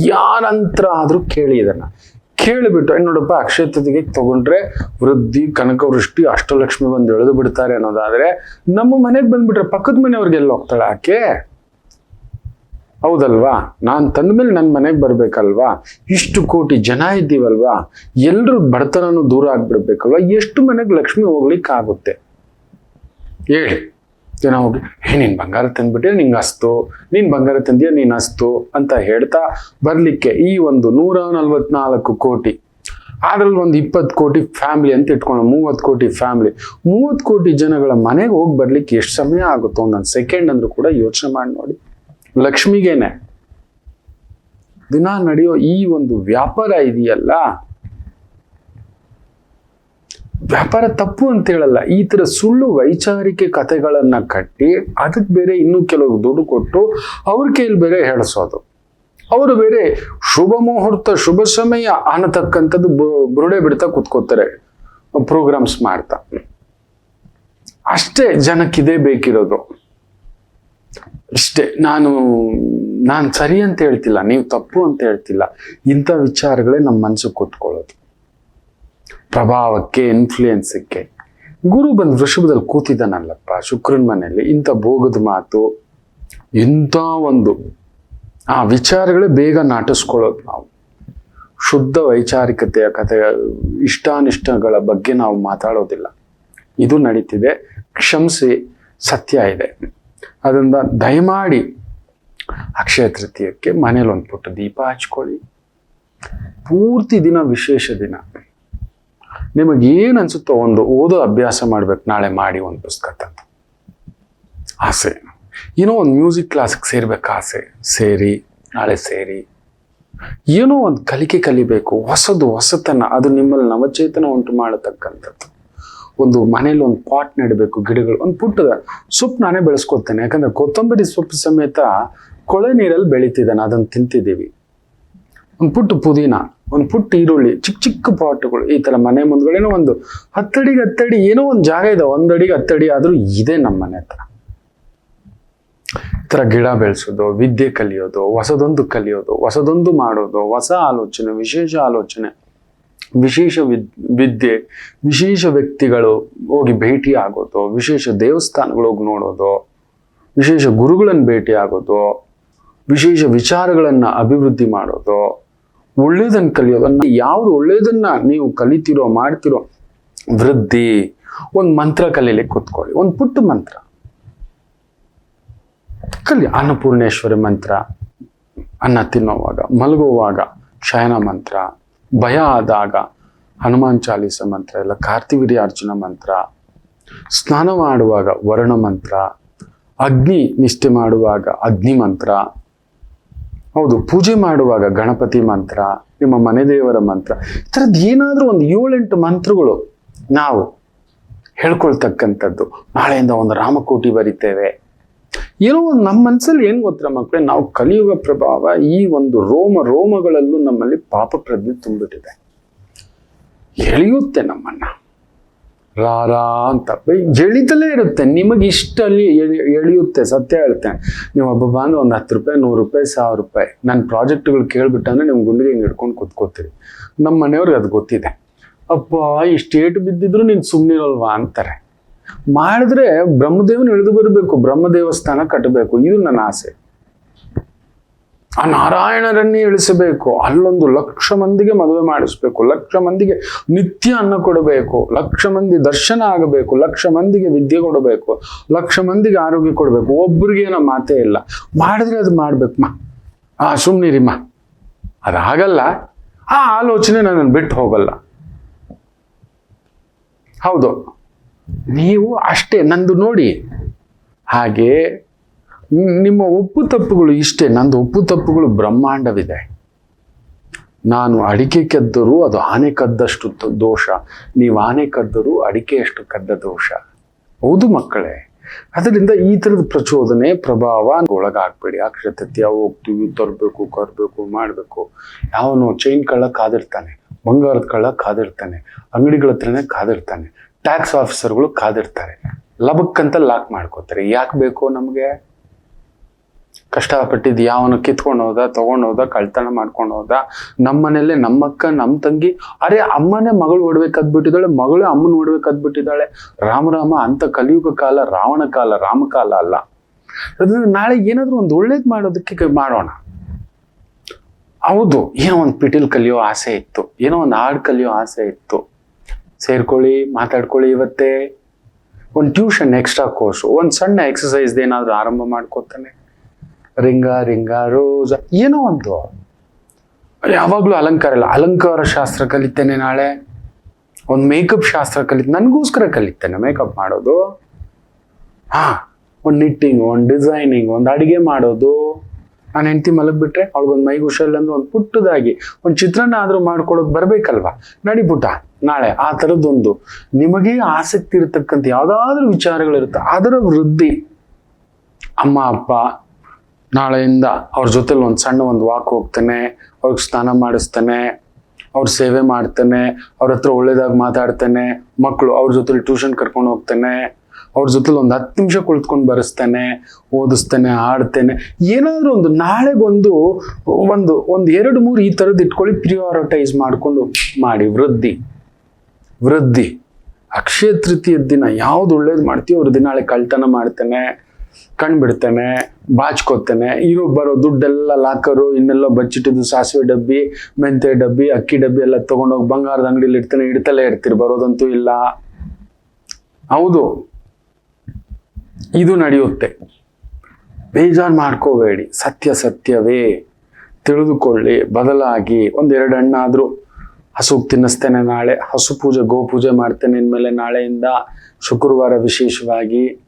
Speaker 1: ಯಾರಂತ್ರ ಆದ್ರೂ ಕೇಳಿ ಇದನ್ನು. ಕೇಳಿಬಿಟ್ಟು ನೋಡಪ್ಪ ನೋಡಪ್ಪ ಅಕ್ಷಯತೆಗೆ ತಗೊಂಡ್ರೆ ವೃದ್ಧಿ, ಕನಕವೃಷ್ಟಿ, ಅಷ್ಟಲಕ್ಷ್ಮಿ ಬಂದು ಎಳೆದು ಬಿಡ್ತಾರೆ ಅನ್ನೋದಾದ್ರೆ ನಮ್ಮ ಮನೆಗೆ ಬಂದ್ಬಿಟ್ರೆ ಪಕ್ಕದ ಮನೆಯವ್ರಿಗೆಲ್ಲ ಹೋಗ್ತಾಳೆ ಆಕೆ? ಹೌದಲ್ವಾ? ನಾನು ತಂದ್ಮೇಲೆ ನನ್ನ ಮನೆಗೆ ಬರಬೇಕಲ್ವಾ? ಇಷ್ಟು ಕೋಟಿ ಜನ ಇದ್ದೀವಲ್ವಾ? ಎಲ್ಲರೂ ಬಡತನನು ದೂರ ಆಗ್ಬಿಡ್ಬೇಕಲ್ವಾ? ಎಷ್ಟು ಮನೆಗೆ ಲಕ್ಷ್ಮಿ ಹೋಗ್ಲಿಕ್ಕೆ ಆಗುತ್ತೆ ಹೇಳಿ. ಜನ ಹೋಗಿ, ಹೇ, ನೀನ್ ಬಂಗಾರ ತಂದ್ಬಿಟ್ಟೆ ನಿಂಗೆ ಅಸ್ತು. ನೀನು ಬಂಗಾರ ತಂದಿಯ, ನೀನು ಅಸ್ತು ಅಂತ ಹೇಳ್ತಾ ಬರಲಿಕ್ಕೆ ಈ ಒಂದು ನೂರ ನಲ್ವತ್ನಾಲ್ಕು ಕೋಟಿ. ಅದ್ರಲ್ಲಿ ಒಂದು ಇಪ್ಪತ್ತು ಕೋಟಿ ಫ್ಯಾಮಿಲಿ ಅಂತ ಇಟ್ಕೊಂಡು, ಮೂವತ್ತು ಕೋಟಿ ಫ್ಯಾಮಿಲಿ. ಮೂವತ್ತು ಕೋಟಿ ಜನಗಳ ಮನೆಗೆ ಹೋಗಿ ಬರ್ಲಿಕ್ಕೆ ಎಷ್ಟು ಸಮಯ ಆಗುತ್ತೋ ಒಂದೊಂದು ಸೆಕೆಂಡ್ ಅಂದ್ರೂ ಕೂಡ ಯೋಚನೆ ಮಾಡಿ ನೋಡಿ. ಲಕ್ಷ್ಮಿಗೇನೆ, ದಿನ ನಡೆಯೋ ಈ ಒಂದು ವ್ಯಾಪಾರ ಇದೆಯಲ್ಲ ವ್ಯಾಪಾರ ತಪ್ಪು ಅಂತ ಹೇಳಲ್ಲ, ಈ ಥರ ಸುಳ್ಳು ವೈಚಾರಿಕೆ ಕಥೆಗಳನ್ನು ಕಟ್ಟಿ ಅದಕ್ಕೆ ಬೇರೆ ಇನ್ನೂ ಕೆಲವು ದುಡ್ಡು ಕೊಟ್ಟು ಅವ್ರ ಕೈಯಲ್ಲಿ ಬೇರೆ ಹೇಳಿಸೋದು ಅವರು ಬೇರೆ ಶುಭ ಮುಹೂರ್ತ, ಶುಭ ಸಮಯ ಅನ್ನತಕ್ಕಂಥದ್ದು ಬುರುಡೆ ಬಿಡ್ತಾ ಕೂತ್ಕೋತಾರೆ, ಪ್ರೋಗ್ರಾಮ್ಸ್ ಮಾಡ್ತಾ. ಅಷ್ಟೇ ಜನಕ್ಕಿದೆ ಬೇಕಿರೋದು. ಇಷ್ಟೇ ನಾನು ನಾನು ಸರಿ ಅಂತ ಹೇಳ್ತಿಲ್ಲ, ನೀವು ತಪ್ಪು ಅಂತ ಹೇಳ್ತಿಲ್ಲ, ಇಂಥ ವಿಚಾರಗಳೇ ನಮ್ಮ ಮನಸ್ಸು ಕೂತ್ಕೊಳ್ಳೋದು. ಪ್ರಭಾವಕ್ಕೆ ಇನ್ಫ್ಲೂಯೆನ್ಸಕ್ಕೆ ಗುರು ಬಂದು ವೃಷಭದಲ್ಲಿ ಕೂತಿದ್ದಾನಲ್ಲಪ್ಪ, ಶುಕ್ರನ ಮನೆಯಲ್ಲಿ. ಇಂಥ ಭೋಗದ ಮಾತು, ಇಂಥ ಒಂದು, ಆ ವಿಚಾರಗಳೇ ಬೇಗ ನಾಟಿಸ್ಕೊಳ್ಳೋದು ನಾವು. ಶುದ್ಧ ವೈಚಾರಿಕತೆಯ ಕಥೆ, ಇಷ್ಟಾನಿಷ್ಟಗಳ ಬಗ್ಗೆ ನಾವು ಮಾತಾಡೋದಿಲ್ಲ. ಇದು ನಡೀತಿದೆ. ಕ್ಷಮಿಸಿ, ಸತ್ಯ ಇದೆ. ಅದರಿಂದ ದಯಮಾಡಿ ಅಕ್ಷಯ ತೃತೀಯಕ್ಕೆ ಮನೇಲಿ ಒಂದು ಪುಟ್ಟ ದೀಪ ಹಚ್ಕೊಳ್ಳಿ. ಪೂರ್ತಿ ದಿನ ವಿಶೇಷ ದಿನ. ನಿಮಗೆ ಏನು ಅನ್ಸುತ್ತೋ ಒಂದು ಓದೋ ಅಭ್ಯಾಸ ಮಾಡ್ಬೇಕು ನಾಳೆ ಮಾಡಿ ಒಂದು ಪುಸ್ತಕ ತಂದು ಆಸೆ. ಏನೋ ಒಂದು ಮ್ಯೂಸಿಕ್ ಕ್ಲಾಸಿಗೆ ಸೇರ್ಬೇಕು ಆಸೆ. ಸೇರಿ, ನಾಳೆ ಸೇರಿ. ಏನೋ ಒಂದು ಕಲಿಕೆ ಕಲಿಬೇಕು. ಹೊಸದು, ಹೊಸತನ. ಅದು ನಿಮ್ಮಲ್ಲಿ ನವಚೇತನ ಉಂಟು ಮಾಡತಕ್ಕಂಥದ್ದು. ಒಂದು ಮನೇಲಿ ಒಂದು ಪಾಟ್ ನೆಡಬೇಕು, ಗಿಡಗಳು. ಒಂದು ಪುಟ್ಟದ ಸೊಪ್ಪು ನಾನೇ ಬೆಳೆಸ್ಕೊತೇನೆ ಯಾಕಂದ್ರೆ ಕೊತ್ತಂಬರಿ ಸೊಪ್ಪು ಸಮೇತ ಕೊಳೆ ನೀರಲ್ಲಿ ಬೆಳೀತಿದ್ದಾನೆ. ಅದನ್ನು ತಿಂತಿದ್ದೀವಿ. ಒಂದು ಪುಟ್ಟು ಪುದೀನ. ಒಂದು ಪುಟ್ಟ ಈರುಳ್ಳಿ, ಚಿಕ್ಕ ಚಿಕ್ಕ ಪಾಟ್ಗಳು ಈ ಥರ ಮನೆ ಮುಂದ್ಗಡೆನೋ ಒಂದು ಹತ್ತಡಿಗೆ ಹತ್ತಡಿ, ಏನೋ ಒಂದು ಜಾಗ ಇದೆ, ಒಂದಡಿಗೆ ಹತ್ತಡಿ ಆದ್ರೂ ಇದೆ ನಮ್ಮ ಮನೆ ಹತ್ರ. ಈ ಥರ ಗಿಡ ಬೆಳೆಸೋದು, ವಿದ್ಯೆ ಕಲಿಯೋದು, ಹೊಸದೊಂದು ಕಲಿಯೋದು, ಹೊಸದೊಂದು ಮಾಡೋದು, ಹೊಸ ಆಲೋಚನೆ, ವಿಶೇಷ ಆಲೋಚನೆ, ವಿಶೇಷ ವಿದ್, ವಿದ್ಯೆ, ವಿಶೇಷ ವ್ಯಕ್ತಿಗಳು ಹೋಗಿ ಭೇಟಿ ಆಗೋದು, ವಿಶೇಷ ದೇವಸ್ಥಾನಗಳು ಹೋಗಿ ನೋಡೋದು, ವಿಶೇಷ ಗುರುಗಳನ್ನು ಭೇಟಿ ಆಗೋದು, ವಿಶೇಷ ವಿಚಾರಗಳನ್ನು ಅಭಿವೃದ್ಧಿ ಮಾಡೋದು ಒಳ್ಳೇದನ್ನ ಕಲಿಯೋದು ಯಾವ್ದು ಒಳ್ಳೇದನ್ನ ನೀವು ಕಲಿತಿರೋ, ಮಾಡ್ತಿರೋ ವೃದ್ಧಿ, ಒಂದು ಮಂತ್ರ ಕಲೀಲಿಕ್ಕೆ ಕೂತ್ಕೊಳ್ಳಿ, ಒಂದು ಪುಟ್ಟ ಮಂತ್ರ. ಕಲಿ ಅನ್ನಪೂರ್ಣೇಶ್ವರಿ ಮಂತ್ರ, ಅನ್ನ ತಿನ್ನೋವಾಗ, ಮಲಗುವಾಗ ಶಯನ ಮಂತ್ರ, ಭಯ ಆದಾಗ, ಹನುಮಾನ್ ಚಾಲೀಸ ಮಂತ್ರ, ಇಲ್ಲ ಎಲ್ಲ ಕಾರ್ತಿವೀರ್ಯಾರ್ಜುನ ಮಂತ್ರ, ಸ್ನಾನ ಮಾಡುವಾಗ ವರ್ಣ ಮಂತ್ರ, ಅಗ್ನಿ ನಿಷ್ಠೆ ಮಾಡುವಾಗ ಅಗ್ನಿ ಮಂತ್ರ ಹೌದು, ಪೂಜೆ ಮಾಡುವಾಗ ಗಣಪತಿ ಮಂತ್ರ, ನಿಮ್ಮ ಮನೆ ದೇವರ ಮಂತ್ರ, ಈ ಥರದ್ದು ಏನಾದರೂ ಒಂದು ಏಳೆಂಟು ಮಂತ್ರಗಳು ನಾವು ಹೇಳ್ಕೊಳ್ತಕ್ಕಂಥದ್ದು. ನಾಳೆಯಿಂದ ಒಂದು ರಾಮಕೋಟಿ ಬರಿತೇವೆ. ಏನೋ ಒಂದು ನಮ್ಮ ಮನಸ್ಸಲ್ಲಿ ಏನು ಗೊತ್ತಿರೋ ಮಕ್ಕಳೇ ನಾವು ಕಲಿಯುವ ಪ್ರಭಾವ ಈ ಒಂದು ರೋಮ ರೋಮಗಳಲ್ಲೂ ನಮ್ಮಲ್ಲಿ ಪಾಪ ಪ್ರಜ್ಞೆ ತುಂಬಿಟ್ಟಿದೆ. ಎಳೆಯುತ್ತೆ ನಮ್ಮನ್ನ. ರಾರಾ ಅಂತ. ಎಳಿತಲೇ ಇರುತ್ತೆ ನಿಮಗೆ ಇಷ್ಟಲ್ಲಿ ಎಳಿ- ಎಳೆಯುತ್ತೆ, ಸತ್ಯ ಹೇಳ್ತೇನೆ. ನೀವು ಒಬ್ಬ ಅಂದ್ರೆ ಒಂದು ಹತ್ತು ರೂಪಾಯಿ, ನೂರು ರೂಪಾಯಿ, ಸಾವಿರ ರೂಪಾಯಿ ನನ್ನ ಪ್ರಾಜೆಕ್ಟ್ಗಳು ಕೇಳ್ಬಿಟ್ಟಂದ್ರೆ ನಿಮ್ಮ ಗುಂಡಿಗೆ ಹಿಂಗೆ ಹಿಡ್ಕೊಂಡು ಕೂತ್ಕೋತೀರಿ. ನಮ್ಮ ಮನೆಯವ್ರಿಗೆ ಅದು ಗೊತ್ತಿದೆ. ಅಪ್ಪ ಇಷ್ಟು ಏಟು ಬಿದ್ದಿದ್ರು ನೀನು ಸುಮ್ಮನಿರಲ್ವಾ ಅಂತಾರೆ. ಮಾಡಿದ್ರೆ ಬ್ರಹ್ಮದೇವನ ಇಳಿದು ಬರಬೇಕು ಬ್ರಹ್ಮ ದೇವಸ್ಥಾನ ಕಟ್ಟಬೇಕು ಇದು ನನ್ನ ಆಸೆ. ಆ ನಾರಾಯಣರನ್ನೇ ಇಳಿಸಬೇಕು. ಅಲ್ಲೊಂದು ಲಕ್ಷ ಮಂದಿಗೆ ಮದುವೆ ಮಾಡಿಸ್ಬೇಕು. ಲಕ್ಷ ಮಂದಿಗೆ ನಿತ್ಯ ಅನ್ನ ಕೊಡಬೇಕು. ಲಕ್ಷ ಮಂದಿ ದರ್ಶನ ಆಗಬೇಕು. ಲಕ್ಷ ಮಂದಿಗೆ ವಿದ್ಯೆ ಕೊಡಬೇಕು. ಲಕ್ಷ ಮಂದಿಗೆ ಆರೋಗ್ಯ ಕೊಡಬೇಕು. ಒಬ್ಬರಿಗೆ ಏನೋ ಮಾತೇ ಇಲ್ಲ. ಮಾಡಿದ್ರೆ ಅದು ಮಾಡ್ಬೇಕು. ಮಾ, ಆ ಸುಮ್ಮನಿರಿಮ್ಮ ಅದಾಗಲ್ಲ. ಆ ಆಲೋಚನೆ ನನ್ನನ್ನು ಬಿಟ್ಟು ಹೋಗಲ್ಲ. ಹೌದು. ನೀವು ಅಷ್ಟೇ. ನಂದು ನೋಡಿ. ಹಾಗೆ ನಿಮ್ಮ ಒಪ್ಪು ತಪ್ಪುಗಳು ಇಷ್ಟೇ, ನಂದು ಒಪ್ಪು ತಪ್ಪುಗಳು ಬ್ರಹ್ಮಾಂಡವಿದೆ. ನಾನು ಅಡಿಕೆ ಕದ್ದರೂ ಅದು ಆನೆ ಕದ್ದಷ್ಟು ದೋಷ. ನೀವು ಆನೆ ಕದ್ದರೂ ಅಡಿಕೆಯಷ್ಟು ಕದ್ದ ದೋಷ. ಹೌದು ಮಕ್ಕಳೇ. ಅದರಿಂದ ಈ ಥರದ ಪ್ರಚೋದನೆ, ಪ್ರಭಾವ ಒಳಗಾಗ್ಬೇಡಿ. ಅಕ್ಷತತ್ಯ ಹೋಗ್ತೀವಿ, ತರಬೇಕು, ಕರಬೇಕು, ಮಾಡಬೇಕು. ಯಾವನು ಚೈನ್ ಕಳ್ಳ ಕಾದಿರ್ತಾನೆ, ಬಂಗಾರದ ಕಳ್ಳ ಕಾದಿರ್ತಾನೆ, ಅಂಗಡಿಗಳ ಹತ್ರನೇ ಕಾದಿರ್ತಾನೆ ಟ್ಯಾಕ್ಸ್ ಆಫೀಸರ್ಗಳು ಕಾದಿರ್ತಾರೆ. ಲಬಕ್ಕಂತ ಲಾಕ್ ಮಾಡ್ಕೋತಾರೆ. ಯಾಕೆ ಬೇಕು ನಮಗೆ? ಕಷ್ಟಪಟ್ಟಿದ್ದು, ಯಾವನು ಕಿತ್ಕೊಂಡು ಹೋದ, ತಗೊಂಡು ಹೋದ ಕಳ್ತನ ಮಾಡ್ಕೊಂಡು ಹೋದ ನಮ್ಮ ನಮ್ಮಕ್ಕ ನಮ್ಮ ತಂಗಿ, ಅರೆ ಅಮ್ಮನೇ ಮಗಳು ಓಡ್ಬೇಕಾದ್ಬಿಟ್ಟಿದ್ದಾಳೆ ಕದ್ಬಿಟ್ಟಿದ್ದಾಳೆ ಮಗಳು ಅಮ್ಮನ ರಾಮ ರಾಮರಾಮ ಅಂತ ಕಲಿಯುಗ ಕಾಲ, ರಾವಣ ಕಾಲ ರಾಮಕಾಲ ಅಲ್ಲ. ಅದರಿಂದ ನಾಳೆ ಏನಾದರೂ ಒಂದು ಒಳ್ಳೇದು ಮಾಡೋದಕ್ಕೆ ಮಾಡೋಣ. ಹೌದು, ಏನೋ ಒಂದು ಪಿಟೀಲ್ ಕಲಿಯೋ ಆಸೆ ಇತ್ತು, ಏನೋ ಒಂದು ಹಾಡು ಕಲಿಯೋ ಆಸೆ ಇತ್ತು. ಸೇರ್ಕೊಳ್ಳಿ, ಮಾತಾಡ್ಕೊಳ್ಳಿ ಇವತ್ತೇ. ಒಂದು ಟ್ಯೂಷನ್ ಎಕ್ಸ್ಟ್ರಾ ಕೋರ್ಸು, ಒಂದು ಸಣ್ಣ ಎಕ್ಸಸೈಸ್ ಏನಾದರೂ ಆರಂಭ ಮಾಡ್ಕೋತಾನೆ. ರಿಂಗ ರಿಂಗ, ರೋಜ, ಏನೋ ಒಂದು. ಯಾವಾಗಲೂ ಅಲಂಕಾರ ಇಲ್ಲ. ಅಲಂಕಾರ ಶಾಸ್ತ್ರ ಕಲಿತೇನೆ ನಾಳೆ. ಒಂದು ಮೇಕಪ್ ಶಾಸ್ತ್ರ ಕಲಿತ ನನಗೋಸ್ಕರ ಕಲಿತೇನೆ. ಮೇಕಪ್ ಮಾಡೋದು. ಹಾ, ಒಂದು ನಿಟ್ಟಿಂಗ್ ಒಂದು ಡಿಸೈನಿಂಗ್ ಒಂದು ಅಡಿಗೆ ಮಾಡೋದು. ನಾನು ಹೆಂಡತಿ ಮಲಗ್ಬಿಟ್ರೆ ಅವಳಿಗೊಂದು ಮೈಗೆ ಹುಷಾರಿಲ್ಲ ಒಂದು ಪುಟ್ಟದಾಗಿ, ಒಂದು ಚಿತ್ರಾನ್ನ ಆದರೂ ಮಾಡ್ಕೊಳ್ಳೋದು ಬರಬೇಕಲ್ವಾ? ನಡಿಪುಟ ನಾಳೆ ಆ ಥರದ್ದೊಂದು. ನಿಮಗೆ ಆಸಕ್ತಿ ಇರತಕ್ಕಂಥ ಯಾವುದಾದ್ರೂ ವಿಚಾರಗಳಿರುತ್ತೆ. ಅದರ ವೃದ್ಧಿ. ಅಮ್ಮ, ಅಪ್ಪ ನಾಳೆಯಿಂದ ಅವ್ರ ಜೊತೆಲಿ ಒಂದು ಸಣ್ಣ ಒಂದು ವಾಕ್ ಹೋಗ್ತಾನೆ, ಅವ್ರಿಗೆ ಸ್ನಾನ ಮಾಡಿಸ್ತಾನೆ, ಅವ್ರ ಸೇವೆ ಮಾಡ್ತಾನೆ, ಅವ್ರ ಹತ್ರ ಒಳ್ಳೇದಾಗಿ ಮಾತಾಡ್ತಾನೆ ಮಕ್ಕಳು ಅವ್ರ ಜೊತೆಲಿ ಟ್ಯೂಷನ್ ಕರ್ಕೊಂಡು ಹೋಗ್ತಾನೆ, ಅವ್ರ ಜೊತೆಲಿ ಒಂದು ಹತ್ತು ನಿಮಿಷ ಕುಳಿತುಕೊಂಡು ಬರೆಸ್ತಾನೆ, ಓದಿಸ್ತಾನೆ ಆಡ್ತೇನೆ ಏನಾದರೂ ಒಂದು ನಾಳೆಗೊಂದು ಒಂದು ಒಂದು ಎರಡು ಮೂರು ಈ ಥರದ್ದು ಇಟ್ಕೊಳ್ಳಿ ಪ್ರಿಯಾರಿಟೈಸ್ ಮಾಡಿಕೊಂಡು ಮಾಡಿ. ವೃದ್ಧಿ. ವೃದ್ಧಿ. ಅಕ್ಷಯ ತೃತೀಯದ ದಿನ ಯಾವ್ದು ಒಳ್ಳೇದು ಮಾಡ್ತೀವಿ ಅವ್ರ ದಿನಾಳೆ ಕಳ್ತನ ಮಾಡ್ತಾನೆ ಕಣ್ ಬಿಡ್ತಾನೆ ಬಾಚ್ಕೋತಾನೆ. ಇರೋ ಬರೋ ದುಡ್ಡೆಲ್ಲ ಲಾಕರು, ಇನ್ನೆಲ್ಲ ಬಚ್ಚಿಟ್ಟಿದ್ದು ಸಾಸಿವೆ ಡಬ್ಬಿ ಮೆಂತೆ ಡಬ್ಬಿ, ಅಕ್ಕಿ ಡಬ್ಬಿ ಎಲ್ಲ ತಗೊಂಡೋಗಿ ಬಂಗಾರದ ಅಂಗಡಿಲಿ ಇಡ್ತಾನೆ ಇಡ್ತಲೇ ಇರ್ತೀರಿ, ಬರೋದಂತೂ ಇಲ್ಲ. ಹೌದು. ಇದು ನಡೆಯುತ್ತೆ. ಬೇಜಾರು ಮಾಡ್ಕೋಬೇಡಿ. ಸತ್ಯ ಸತ್ಯವೇ. ತಿಳಿದುಕೊಳ್ಳಿ, ಬದಲಾಗಿ. ಒಂದೆರಡು ಹಣ್ಣಾದರೂ ಹಸುಗೆ ತಿನ್ನಿಸ್ತೇನೆ ನಾಳೆ. ಹಸು ಪೂಜೆ, ಗೋ ಪೂಜೆ ಮಾಡ್ತೇನೆ ಇನ್ಮೇಲೆ ನಾಳೆಯಿಂದ ಶುಕ್ರವಾರ ವಿಶೇಷವಾಗಿ.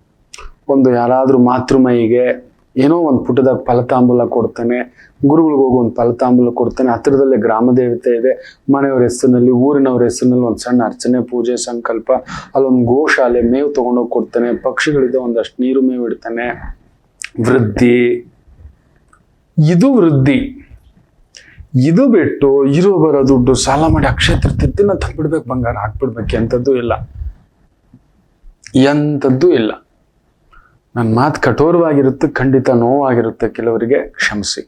Speaker 1: ಒಂದು ಯಾರಾದರೂ ಮಾತೃಮೈಗೆ ಏನೋ ಒಂದು ಪುಟದಾಗ ಫಲತಾಂಬೂಲ ಕೊಡ್ತಾನೆ, ಗುರುಗಳಿಗೆ ಹೋಗಿ ಒಂದು ಫಲತಾಂಬೂಲ ಕೊಡ್ತಾನೆ, ಹತ್ತಿರದಲ್ಲೇ ಗ್ರಾಮ ದೇವತೆ ಇದೆ, ಮನೆಯವ್ರ ಹೆಸರಿನಲ್ಲಿ, ಊರಿನವ್ರ ಹೆಸರಿನಲ್ಲಿ ಒಂದು ಸಣ್ಣ ಅರ್ಚನೆ, ಪೂಜೆ, ಸಂಕಲ್ಪ, ಅಲ್ಲೊಂದು ಗೋಶಾಲೆ, ಮೇವು ತೊಗೊಂಡೋಗಿ ಕೊಡ್ತಾನೆ, ಪಕ್ಷಿಗಳಿದೆ ಒಂದಷ್ಟು ನೀರು ಮೇವು ಇಡ್ತಾನೆ. ವೃದ್ಧಿ. ಇದು ವೃದ್ಧಿ. ಇದು ಬಿಟ್ಟು ಇರೋ ಬರೋ ದುಡ್ಡು ಸಾಲ ಮಾಡಿ ಅಕ್ಷಯ ತೃತೀಯನ ತಂದ್ಬಿಡ್ಬೇಕು, ಬಂಗಾರ ಹಾಕ್ಬಿಡ್ಬೇಕು ಎಂಥದ್ದು ಇಲ್ಲ. ಎಂಥದ್ದು ಇಲ್ಲ. ನನ್ನ ಮಾತು ಕಠೋರವಾಗಿರುತ್ತೆ, ಖಂಡಿತ ನೋವಾಗಿರುತ್ತೆ, ಕೆಲವರಿಗೆ ಕ್ಷಮಿಸಿ.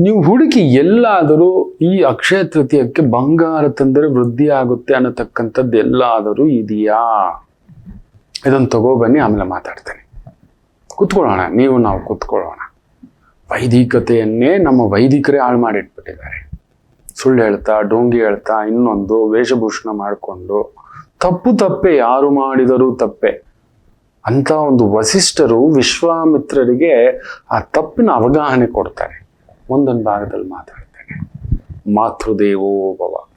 Speaker 1: ನೀವು ಹುಡುಕಿ ಎಲ್ಲಾದರೂ ಈ ಅಕ್ಷಯ ತೃತೀಯಕ್ಕೆ ಬಂಗಾರ ತಂದರೆ ವೃದ್ಧಿ ಆಗುತ್ತೆ ಅನ್ನತಕ್ಕಂಥದ್ದು ಎಲ್ಲಾದರೂ ಇದೆಯಾ? ಇದನ್ನು ತಗೋಬನ್ನಿ ಆಮೇಲೆ ಮಾತಾಡ್ತೇನೆ. ಕೂತ್ಕೊಳ್ಳೋಣ, ನೀವು ನಾವು ಕೂತ್ಕೊಳ್ಳೋಣ. ವೈದಿಕತೆಯನ್ನೇ ನಮ್ಮ ವೈದಿಕರೇ ಹಾಳು ಮಾಡಿಟ್ಬಿಟ್ಟಿದ್ದಾರೆ. ಸುಳ್ಳು ಹೇಳ್ತಾ, ಡೋಂಗಿ ಹೇಳ್ತಾ, ಇನ್ನೊಂದು ವೇಷಭೂಷಣ ಮಾಡಿಕೊಂಡು, ತಪ್ಪು ತಪ್ಪೆ, ಯಾರು ಮಾಡಿದರೂ ತಪ್ಪೆ. ಅಂತ ಒಂದು ವಸಿಷ್ಠರು ವಿಶ್ವಾಮಿತ್ರರಿಗೆ ಆ ತಪ್ಪಿನ ಅವಗಾಹನೆ ಕೊಡ್ತಾರೆ. ಒಂದೊಂದು ಭಾಗದಲ್ಲಿ ಮಾತಾಡ್ತಾರೆ ಮಾತೃದೇವೋ ಭವ.